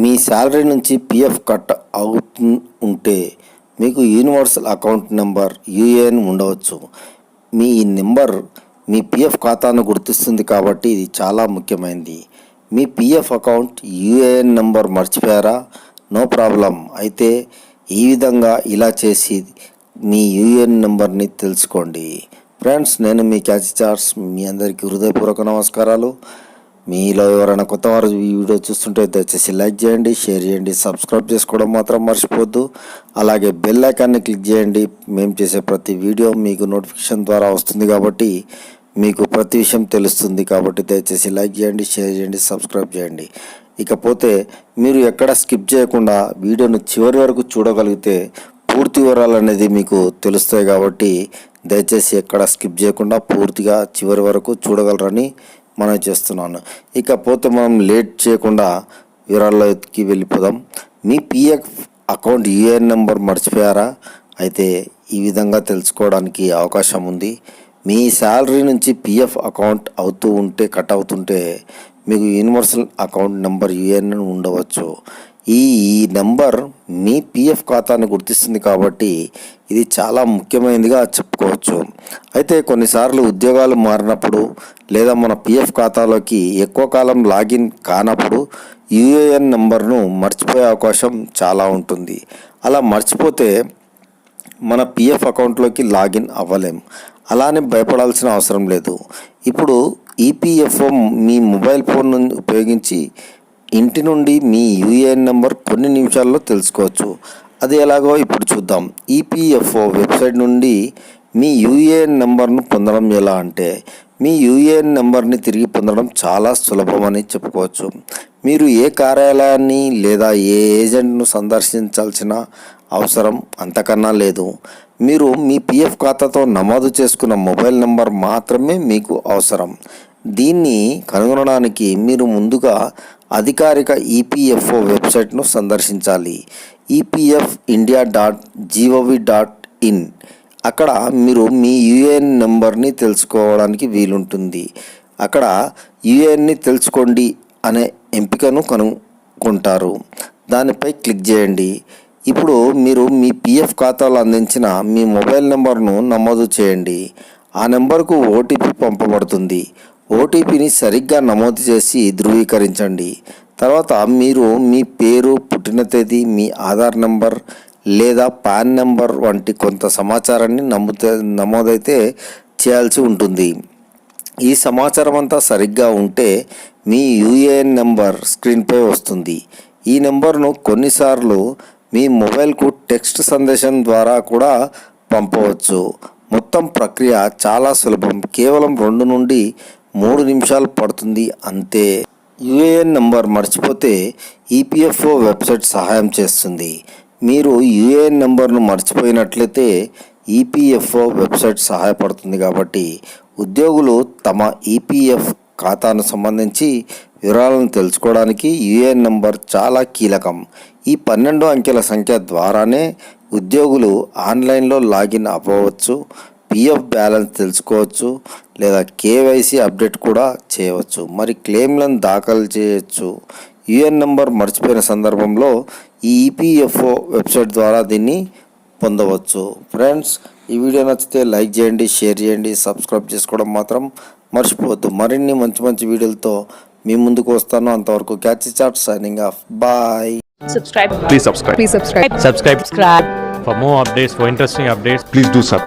మీ salary నుంచి PF cut అవుతు ఉంటే మీకు యూనివర్సల్ అకౌంట్ నెంబర్ యూఏఎన్ ఉండవచ్చు. మీ ఈ నెంబర్ మీ పిఎఫ్ ఖాతాను గుర్తిస్తుంది కాబట్టి ఇది చాలా ముఖ్యమైనది మీ పిఎఫ్ అకౌంట్ యూఏఎన్ నెంబర్ మర్చిపోయారా? No problem. అయితే ఈ విధంగా ఇలా చేసి మీ యూఏఎన్ నెంబర్ని తెలుసుకోండి. ఫ్రెండ్స్ నేను మీ క్యాచ్ చార్ట్స్ మీ అందరికీ హృదయపూర్వక నమస్కారాలు. మీలో ఎవరైనా కొత్త వారు ఈ వీడియో చూస్తుంటే దయచేసి లైక్ చేయండి షేర్ చేయండి సబ్స్క్రైబ్ చేసుకోవడం మాత్రం మర్చిపోద్దు అలాగే బెల్ ఐకాన్ని క్లిక్ చేయండి. మేము చేసే ప్రతి వీడియో మీకు నోటిఫికేషన్ ద్వారా వస్తుంది కాబట్టి మీకు ప్రతి విషయం తెలుస్తుంది కాబట్టి దయచేసి లైక్ చేయండి షేర్ చేయండి సబ్స్క్రైబ్ చేయండి. ఇకపోతే మీరు ఎక్కడ స్కిప్ చేయకుండా వీడియోను చివరి వరకు చూడగలిగితే పూర్తి వివరాలు అనేది మీకు తెలుస్తాయి కాబట్టి దయచేసి ఎక్కడ స్కిప్ చేయకుండా పూర్తిగా చివరి వరకు చూడగలరని మనం చేస్తున్నాను. ఇకపోతే మనం లేట్ చేయకుండా వివరాల్లోకి వెళ్ళిపోదాం. మీ పిఎఫ్ అకౌంట్ యూఏఎన్ నెంబర్ మర్చిపోయారా? అయితే ఈ విధంగా తెలుసుకోవడానికి అవకాశం ఉంది. మీ శాలరీ నుంచి పిఎఫ్ అకౌంట్ అవుతూ ఉంటే కట్ అవుతుంటే మీకు యూనివర్సల్ అకౌంట్ నెంబర్ యూఏఎన్ ఉండవచ్చు. ఈ ఈ నెంబర్ మీ పిఎఫ్ ఖాతాను గుర్తిస్తుంది కాబట్టి ఇది చాలా ముఖ్యమైనదిగా చెప్పుకోవచ్చు. అయితే కొన్నిసార్లు ఉద్యోగాలు మారినప్పుడు లేదా మన పిఎఫ్ ఖాతాలోకి ఎక్కువ కాలం లాగిన్ కానప్పుడు యూఏఎన్ నెంబర్ను మర్చిపోయే అవకాశం చాలా ఉంటుంది. అలా మర్చిపోతే మన పిఎఫ్ అకౌంట్లోకి లాగిన్ అవ్వలేం. అలానే భయపడాల్సిన అవసరం లేదు. ఇప్పుడు ఈపీఎఫ్ఓ మీ మొబైల్ ఫోన్ ఉపయోగించి ఇంటి నుండి మీ యూఏఎన్ నెంబర్ కొన్ని నిమిషాల్లో తెలుసుకోవచ్చు. అది ఎలాగో ఇప్పుడు చూద్దాం. ఈపీఎఫ్ఓ వెబ్సైట్ నుండి మీ యూఏఎన్ నెంబర్ను పొందడం ఎలా అంటే మీ యూఏఎన్ నెంబర్ని తిరిగి పొందడం చాలా సులభమని చెప్పుకోవచ్చు. మీరు ఏ కార్యాలయాన్ని లేదా ఏ ఏజెంట్ను సందర్శించాల్సిన అవసరం అంతకన్నా లేదు. మీరు మీ పిఎఫ్ ఖాతాతో నమోదు చేసుకున్న మొబైల్ నెంబర్ మాత్రమే మీకు అవసరం. దీన్ని కనుగొనడానికి మీరు ముందుగా అధికారిక ఈపీఎఫ్ఓ వెబ్సైట్ను సందర్శించాలి. EPF India dot G O V dot in అక్కడ మీరు మీ యూఏఎన్ నెంబర్ని తెలుసుకోవడానికి వీలుంటుంది. అక్కడ యూఏఎన్ని తెలుసుకోండి అనే ఎంపికను కనుక్కుంటారు దానిపై క్లిక్ చేయండి. ఇప్పుడు మీరు మీ పిఎఫ్ ఖాతాలో అందించిన మీ మొబైల్ నెంబర్ను నమోదు చేయండి. ఆ నెంబర్కు ఓటీపీ పంపబడుతుంది. ఓటీపీని సరిగ్గా నమోదు చేసి ధృవీకరించండి. తర్వాత మీరు మీ పేరు పుట్టిన తేదీ మీ ఆధార్ నెంబర్ లేదా పాన్ నెంబర్ వంటి కొంత సమాచారాన్ని నమ్ముతే నమోదైతే చేయాల్సి ఉంటుంది. ఈ సమాచారం అంతా సరిగ్గా ఉంటే మీ యూఏఎన్ నెంబర్ స్క్రీన్పై వస్తుంది. ఈ నెంబర్ను కొన్నిసార్లు మీ మొబైల్కు టెక్స్ట్ సందేశం ద్వారా కూడా పంపవచ్చు. మొత్తం ప్రక్రియ చాలా సులభం. కేవలం రెండు నుండి మూడు నిమిషాలు పడుతుంది అంతే. యూఏఎన్ నంబర్ మర్చిపోతే ఈపీఎఫ్ఓ వెబ్సైట్ సహాయం చేస్తుంది. మీరు యూఏఎన్ నెంబర్ను మర్చిపోయినట్లయితే ఈపీఎఫ్ఓ వెబ్సైట్ సహాయపడుతుంది కాబట్టి ఉద్యోగులు తమ ఈపీఎఫ్ ఖాతాను సంబంధించి వివరాలను తెలుసుకోవడానికి యూఏఎన్ నంబర్ చాలా కీలకం. ఈ పన్నెండు అంకెల సంఖ్య ద్వారానే ఉద్యోగులు ఆన్లైన్లో లాగిన్ అవ్వవచ్చు. పిఎఫ్ బ్యాలెన్స్ తెలుసుకోవచ్చు లేదా కేవైసీ అప్డేట్ కూడా చేయవచ్చు. మరి క్లెయిమ్లను దాఖలు చేయొచ్చు. యుఎన్ నంబర్ మర్చిపోయిన సందర్భంలో ఈ ఈపీఎఫ్ఓ వెబ్సైట్ ద్వారా దీన్ని పొందవచ్చు. ఫ్రెండ్స్ ఈ వీడియో నచ్చితే లైక్ చేయండి షేర్ చేయండి సబ్స్క్రైబ్ చేసుకోవడం మాత్రం మర్చిపోవద్దు. మరిన్ని మంచి మంచి వీడియోలతో మీ ముందుకు వస్తాను. అంతవరకు catch chat signing off bye subscribe. Please subscribe. please subscribe. Subscribe. Subscribe. For more updates, for interesting updates. Please do sub.